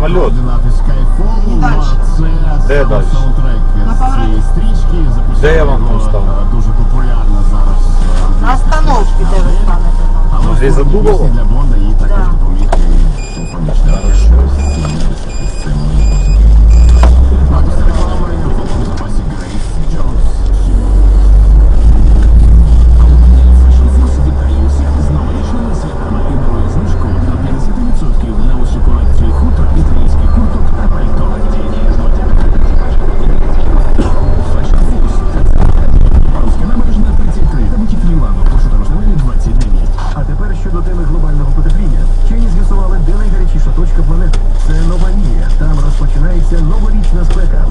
самоліт. Де далі? Де я вам там? Дуже популярна зараз. На остановці де ви станете. Ну. Спека.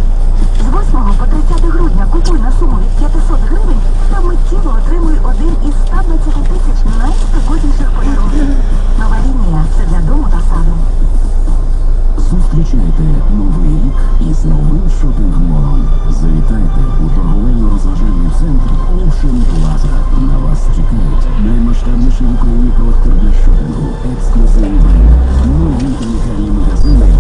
З 8 по 30 грудня купуй на суму від 500 гривень та миттєво отримуй один із 120 тисяч найспекотніших подарунків. Нова лінія – це для дому та саду. Зустрічайте новий рік із новим шопінг-молом. Завітайте у торговельно-розважальний центр Ocean Plaza. На вас чекають наймасштабніший в Україні простір для шопінгу, ексклюзивні нові унікальні магазини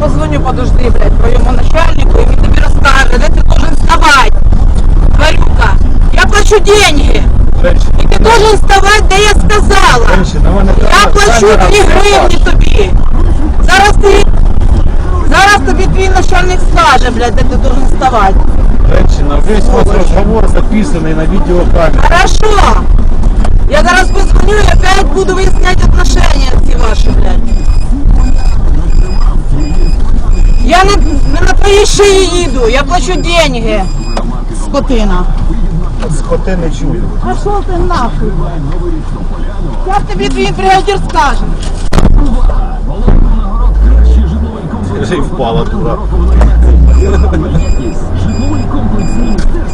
позвоню, подожди, блядь, твоєму начальнику, і він тобі розкаже, де ти должен вставати. Тварюка, я плачу деньги. Женщина, І ти должен вставати, де я сказала. женщина, на мене Я камера- плачу камера 2 гривні знімає. тобі. Зараз ти. Зараз тобі твій начальник скаже, блядь, де ти должен вставати. Женщина, весь ваш разговор записанный на видеокамеру. Хорошо. Я не на твоїй шиї їду, я плачу деньги. Скотина. Скотини чую. А що ти нахуй. Я тобі твій бригадір скаже. Скажи, впала дура. Житловий комплекс «Міністер»